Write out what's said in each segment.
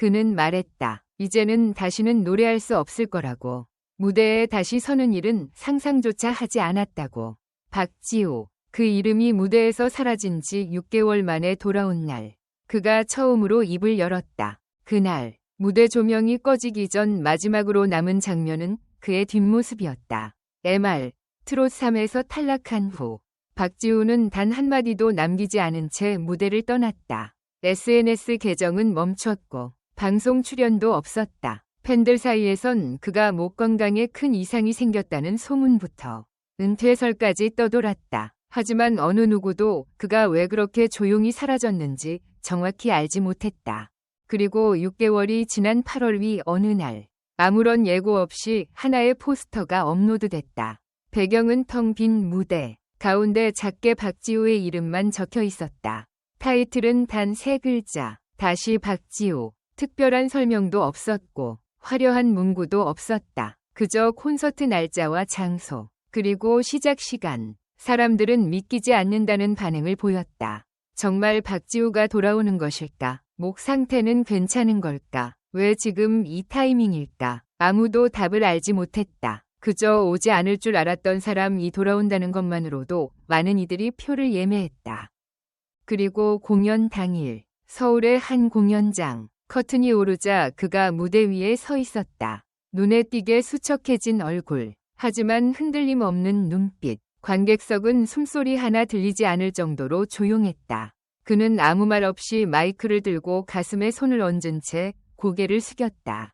그는 말했다. 이제는 다시는 노래할 수 없을 거라고. 무대에 다시 서는 일은 상상조차 하지 않았다고. 박지호. 그 이름이 무대에서 사라진 지 6개월 만에 돌아온 날. 그가 처음으로 입을 열었다. 그날 무대 조명이 꺼지기 전 마지막으로 남은 장면은 그의 뒷모습이었다. MR 트롯 3에서 탈락한 후 박지우는 단 한마디도 남기지 않은 채 무대를 떠났다. SNS 계정은 멈췄고 방송 출연도 없었다. 팬들 사이에선 그가 목 건강에 큰 이상이 생겼다는 소문부터 은퇴설까지 떠돌았다. 하지만 어느 누구도 그가 왜 그렇게 조용히 사라졌는지 정확히 알지 못했다. 그리고 6개월이 지난 8월 위 어느 날 아무런 예고 없이 하나의 포스터가 업로드됐다. 배경은 텅 빈 무대, 가운데 작게 박지우의 이름만 적혀 있었다. 타이틀은 단 세 글자, 다시 박지우. 특별한 설명도 없었고 화려한 문구도 없었다. 그저 콘서트 날짜와 장소, 그리고 시작 시간. 사람들은 믿기지 않는다는 반응을 보였다. 정말 박지우가 돌아오는 것일까? 목 상태는 괜찮은 걸까? 왜 지금 이 타이밍일까? 아무도 답을 알지 못했다. 그저 오지 않을 줄 알았던 사람이 돌아온다는 것만으로도 많은 이들이 표를 예매했다. 그리고 공연 당일, 서울의 한 공연장, 커튼이 오르자 그가 무대 위에 서 있었다. 눈에 띄게 수척해진 얼굴, 하지만 흔들림 없는 눈빛, 관객석은 숨소리 하나 들리지 않을 정도로 조용했다. 그는 아무 말 없이 마이크를 들고 가슴에 손을 얹은 채 고개를 숙였다.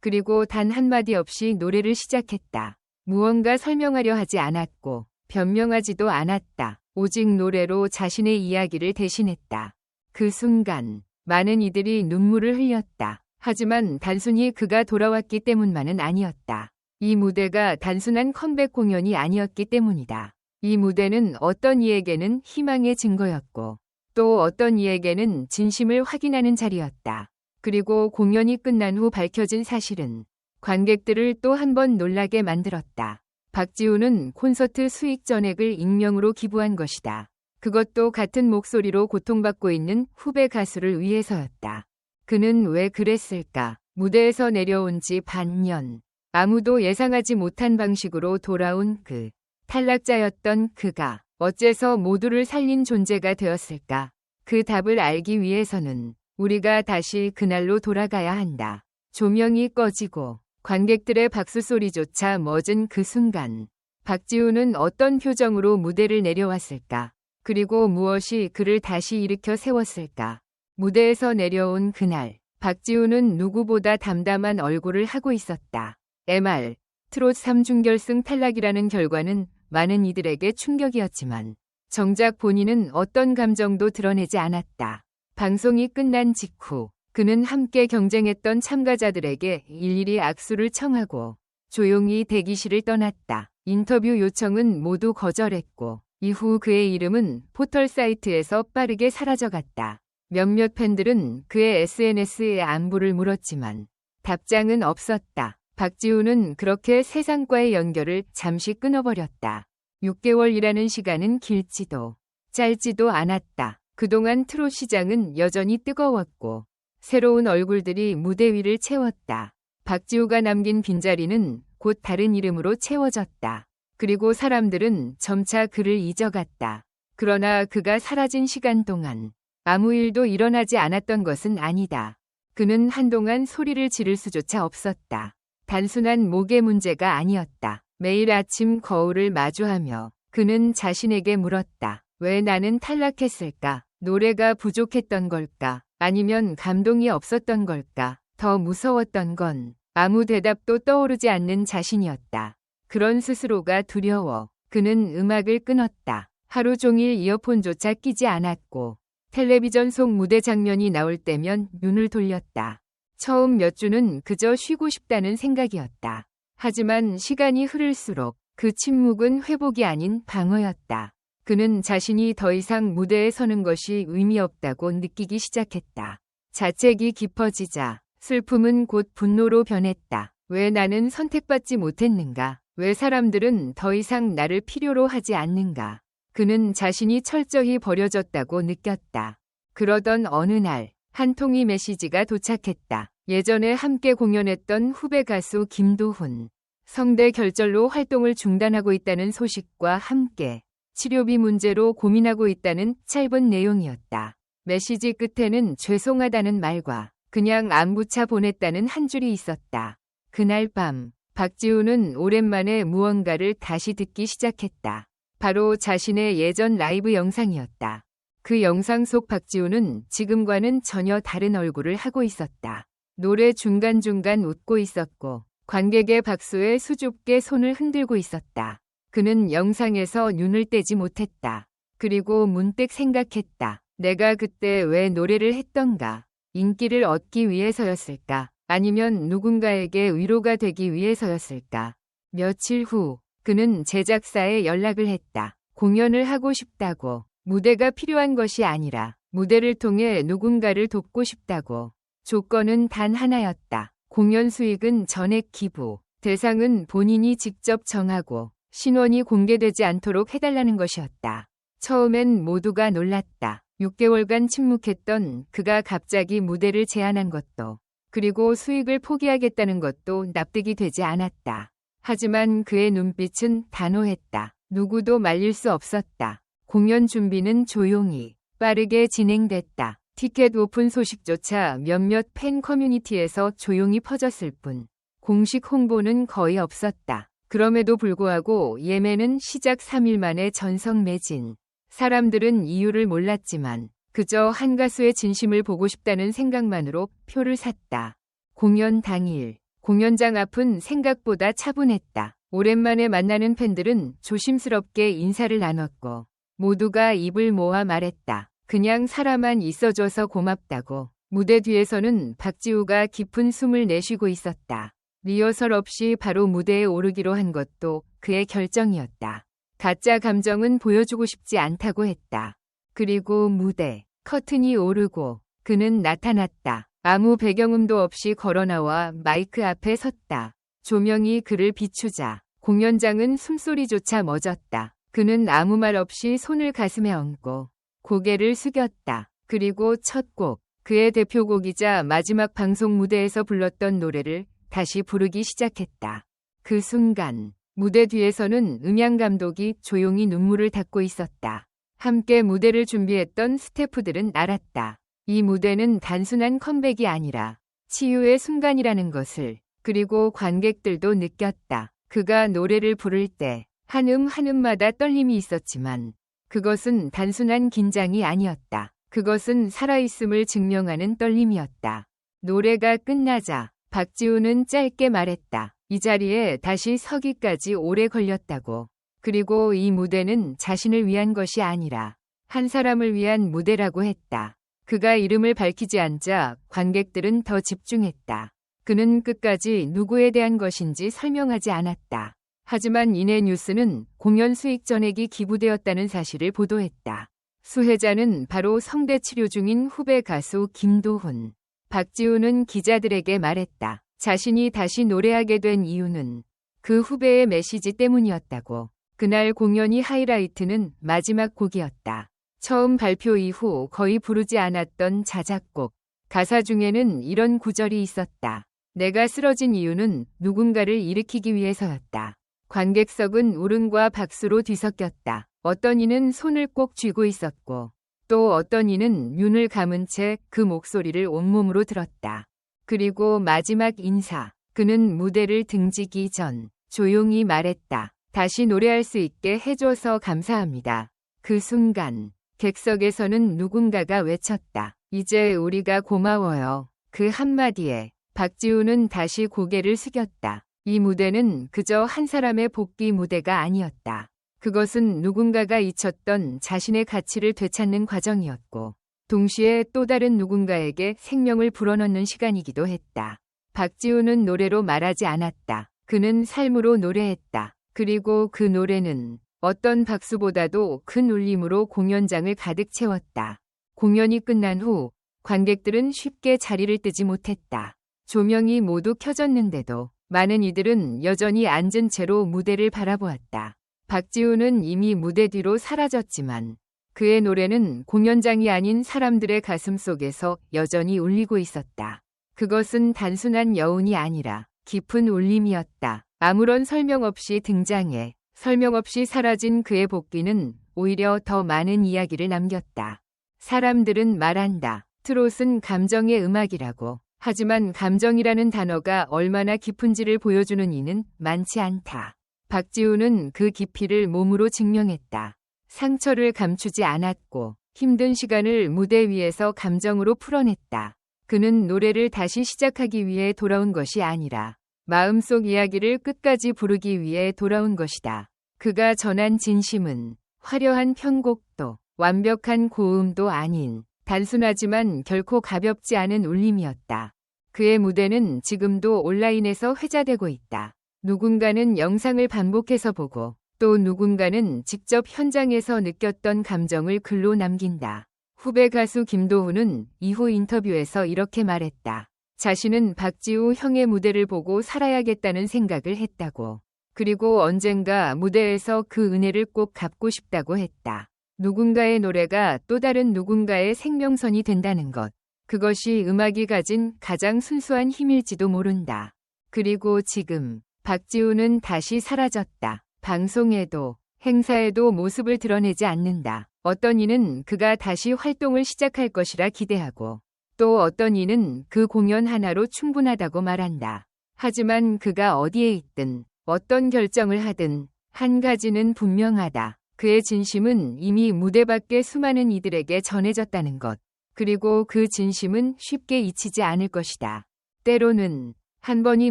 그리고 단 한마디 없이 노래를 시작했다. 무언가 설명하려 하지 않았고 변명하지도 않았다. 오직 노래로 자신의 이야기를 대신했다. 그 순간 많은 이들이 눈물을 흘렸다. 하지만 단순히 그가 돌아왔기 때문만은 아니었다. 이 무대가 단순한 컴백 공연이 아니었기 때문이다. 이 무대는 어떤 이에게는 희망의 증거였고 또 어떤 이에게는 진심을 확인하는 자리였다. 그리고 공연이 끝난 후 밝혀진 사실은 관객들을 또 한 번 놀라게 만들었다. 박지우는 콘서트 수익 전액을 익명으로 기부한 것이다. 그것도 같은 목소리로 고통받고 있는 후배 가수를 위해서였다. 그는 왜 그랬을까? 무대에서 내려온 지 반년. 아무도 예상하지 못한 방식으로 돌아온 그 탈락자였던 그가 어째서 모두를 살린 존재가 되었을까? 그 답을 알기 위해서는 우리가 다시 그날로 돌아가야 한다. 조명이 꺼지고 관객들의 박수 소리조차 멎은 그 순간 박지우는 어떤 표정으로 무대를 내려왔을까? 그리고 무엇이 그를 다시 일으켜 세웠을까? 무대에서 내려온 그날 박지우는 누구보다 담담한 얼굴을 하고 있었다. MR, 트롯 3중결승 탈락이라는 결과는 많은 이들에게 충격이었지만 정작 본인은 어떤 감정도 드러내지 않았다. 방송이 끝난 직후 그는 함께 경쟁했던 참가자들에게 일일이 악수를 청하고 조용히 대기실을 떠났다. 인터뷰 요청은 모두 거절했고 이후 그의 이름은 포털 사이트에서 빠르게 사라져갔다. 몇몇 팬들은 그의 SNS에 안부를 물었지만 답장은 없었다. 박지우는 그렇게 세상과의 연결을 잠시 끊어버렸다. 6개월이라는 시간은 길지도 짧지도 않았다. 그동안 트롯 시장은 여전히 뜨거웠고 새로운 얼굴들이 무대 위를 채웠다. 박지우가 남긴 빈자리는 곧 다른 이름으로 채워졌다. 그리고 사람들은 점차 그를 잊어갔다. 그러나 그가 사라진 시간 동안 아무 일도 일어나지 않았던 것은 아니다. 그는 한동안 소리를 지를 수조차 없었다. 단순한 목의 문제가 아니었다. 매일 아침 거울을 마주하며 그는 자신에게 물었다. 왜 나는 탈락했을까? 노래가 부족했던 걸까? 아니면 감동이 없었던 걸까? 더 무서웠던 건 아무 대답도 떠오르지 않는 자신이었다. 그런 스스로가 두려워. 그는 음악을 끊었다. 하루 종일 이어폰조차 끼지 않았고 텔레비전 속 무대 장면이 나올 때면 눈을 돌렸다. 처음 몇 주는 그저 쉬고 싶다는 생각이었다. 하지만 시간이 흐를수록 그 침묵은 회복이 아닌 방어였다. 그는 자신이 더 이상 무대에 서는 것이 의미 없다고 느끼기 시작했다. 자책이 깊어지자 슬픔은 곧 분노로 변했다. 왜 나는 선택받지 못했는가? 왜 사람들은 더 이상 나를 필요로 하지 않는가? 그는 자신이 철저히 버려졌다고 느꼈다. 그러던 어느 날 한 통이 메시지가 도착했다. 예전에 함께 공연했던 후배 가수 김도훈. 성대 결절로 활동을 중단하고 있다는 소식과 함께 치료비 문제로 고민하고 있다는 짧은 내용이었다. 메시지 끝에는 죄송하다는 말과 그냥 안부차 보냈다는 한 줄이 있었다. 그날 밤 박지우는 오랜만에 무언가를 다시 듣기 시작했다. 바로 자신의 예전 라이브 영상이었다. 그 영상 속 박지우는 지금과는 전혀 다른 얼굴을 하고 있었다. 노래 중간중간 웃고 있었고 관객의 박수에 수줍게 손을 흔들고 있었다. 그는 영상에서 눈을 떼지 못했다. 그리고 문득 생각했다. 내가 그때 왜 노래를 했던가? 인기를 얻기 위해서였을까? 아니면 누군가에게 위로가 되기 위해서였을까? 며칠 후 그는 제작사에 연락을 했다. 공연을 하고 싶다고. 무대가 필요한 것이 아니라 무대를 통해 누군가를 돕고 싶다고. 조건은 단 하나였다. 공연 수익은 전액 기부. 대상은 본인이 직접 정하고 신원이 공개되지 않도록 해달라는 것이었다. 처음엔 모두가 놀랐다. 6개월간 침묵했던 그가 갑자기 무대를 제안한 것도 그리고 수익을 포기하겠다는 것도 납득이 되지 않았다. 하지만 그의 눈빛은 단호했다. 누구도 말릴 수 없었다. 공연 준비는 조용히 빠르게 진행됐다. 티켓 오픈 소식조차 몇몇 팬 커뮤니티에서 조용히 퍼졌을 뿐 공식 홍보는 거의 없었다. 그럼에도 불구하고 예매는 시작 3일 만에 전성 매진. 사람들은 이유를 몰랐지만 그저 한 가수의 진심을 보고 싶다는 생각만으로 표를 샀다. 공연 당일, 공연장 앞은 생각보다 차분했다. 오랜만에 만나는 팬들은 조심스럽게 인사를 나눴고 모두가 입을 모아 말했다. 그냥 사람만 있어줘서 고맙다고. 무대 뒤에서는 박지우가 깊은 숨을 내쉬고 있었다. 리허설 없이 바로 무대에 오르기로 한 것도 그의 결정이었다. 가짜 감정은 보여주고 싶지 않다고 했다. 그리고 무대, 커튼이 오르고 그는 나타났다. 아무 배경음도 없이 걸어나와 마이크 앞에 섰다. 조명이 그를 비추자 공연장은 숨소리조차 멎었다. 그는 아무 말 없이 손을 가슴에 얹고 고개를 숙였다. 그리고 첫 곡, 그의 대표곡이자 마지막 방송 무대에서 불렀던 노래를 다시 부르기 시작했다. 그 순간 무대 뒤에서는 음향 감독이 조용히 눈물을 닦고 있었다. 함께 무대를 준비했던 스태프들은 알았다. 이 무대는 단순한 컴백이 아니라 치유의 순간이라는 것을 그리고 관객들도 느꼈다. 그가 노래를 부를 때 한음 한 음마다 떨림이 있었지만 그것은 단순한 긴장이 아니었다. 그것은 살아있음을 증명하는 떨림이었다. 노래가 끝나자 박지우는 짧게 말했다. 이 자리에 다시 서기까지 오래 걸렸다고. 그리고 이 무대는 자신을 위한 것이 아니라 한 사람을 위한 무대라고 했다. 그가 이름을 밝히지 않자 관객들은 더 집중했다. 그는 끝까지 누구에 대한 것인지 설명하지 않았다. 하지만 이내 뉴스는 공연 수익 전액이 기부되었다는 사실을 보도했다. 수혜자는 바로 성대 치료 중인 후배 가수 김도훈. 박지우는 기자들에게 말했다. 자신이 다시 노래하게 된 이유는 그 후배의 메시지 때문이었다고. 그날 공연이 하이라이트는 마지막 곡이었다. 처음 발표 이후 거의 부르지 않았던 자작곡. 가사 중에는 이런 구절이 있었다. 내가 쓰러진 이유는 누군가를 일으키기 위해서였다. 관객석은 울음과 박수로 뒤섞였다. 어떤 이는 손을 꼭 쥐고 있었고 또 어떤 이는 눈을 감은 채 그 목소리를 온몸으로 들었다. 그리고 마지막 인사. 그는 무대를 등지기 전 조용히 말했다. 다시 노래할 수 있게 해줘서 감사합니다. 그 순간 객석에서는 누군가가 외쳤다. 이제 우리가 고마워요. 그 한마디에 박지우는 다시 고개를 숙였다. 이 무대는 그저 한 사람의 복귀 무대가 아니었다. 그것은 누군가가 잊혔던 자신의 가치를 되찾는 과정이었고, 동시에 또 다른 누군가에게 생명을 불어넣는 시간이기도 했다. 박지우는 노래로 말하지 않았다. 그는 삶으로 노래했다. 그리고 그 노래는 어떤 박수보다도 큰 울림으로 공연장을 가득 채웠다. 공연이 끝난 후 관객들은 쉽게 자리를 뜨지 못했다. 조명이 모두 켜졌는데도 많은 이들은 여전히 앉은 채로 무대를 바라보았다. 박지우는 이미 무대 뒤로 사라졌지만 그의 노래는 공연장이 아닌 사람들의 가슴 속에서 여전히 울리고 있었다. 그것은 단순한 여운이 아니라 깊은 울림이었다. 아무런 설명 없이 등장해 설명 없이 사라진 그의 복귀는 오히려 더 많은 이야기를 남겼다. 사람들은 말한다. 트롯은 감정의 음악이라고. 하지만 감정이라는 단어가 얼마나 깊은지를 보여주는 이는 많지 않다. 박지우는 그 깊이를 몸으로 증명했다. 상처를 감추지 않았고 힘든 시간을 무대 위에서 감정으로 풀어냈다. 그는 노래를 다시 시작하기 위해 돌아온 것이 아니라 마음속 이야기를 끝까지 부르기 위해 돌아온 것이다. 그가 전한 진심은 화려한 편곡도 완벽한 고음도 아닌 단순하지만 결코 가볍지 않은 울림이었다. 그의 무대는 지금도 온라인에서 회자되고 있다. 누군가는 영상을 반복해서 보고 또 누군가는 직접 현장에서 느꼈던 감정을 글로 남긴다. 후배 가수 김도훈은 이후 인터뷰에서 이렇게 말했다. 자신은 박지우 형의 무대를 보고 살아야겠다는 생각을 했다고. 그리고 언젠가 무대에서 그 은혜를 꼭 갚고 싶다고 했다. 누군가의 노래가 또 다른 누군가의 생명선이 된다는 것. 그것이 음악이 가진 가장 순수한 힘일지도 모른다. 그리고 지금 박지우는 다시 사라졌다. 방송에도 행사에도 모습을 드러내지 않는다. 어떤 이는 그가 다시 활동을 시작할 것이라 기대하고 또 어떤 이는 그 공연 하나로 충분하다고 말한다. 하지만 그가 어디에 있든 어떤 결정을 하든 한 가지는 분명하다. 그의 진심은 이미 무대 밖의 수많은 이들에게 전해졌다는 것. 그리고 그 진심은 쉽게 잊히지 않을 것이다. 때로는 한 번이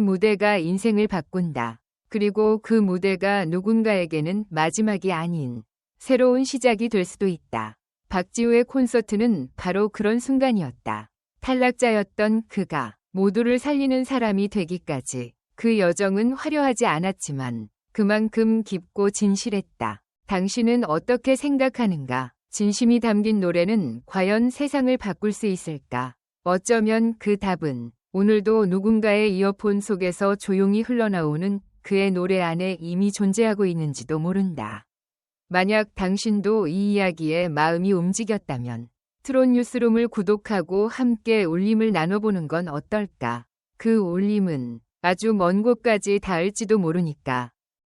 무대가 인생을 바꾼다. 그리고 그 무대가 누군가에게는 마지막이 아닌 새로운 시작이 될 수도 있다. 박지우의 콘서트는 바로 그런 순간이었다. 탈락자였던 그가 모두를 살리는 사람이 되기까지 그 여정은 화려하지 않았지만 그만큼 깊고 진실했다. 당신은 어떻게 생각하는가? 진심이 담긴 노래는 과연 세상을 바꿀 수 있을까? 어쩌면 그 답은 오늘도 누군가의 이어폰 속에서 조용히 흘러나오는 그의 노래 안에 이미 존재하고 있는지도 모른다. 만약 당신도 이 이야기에 마음이 움직였다면 트롯 뉴스룸을 구독하고 함께 울림을 나눠보는 건 어떨까? 그 울림은 아주 먼 곳까지 닿을지도 모르니까.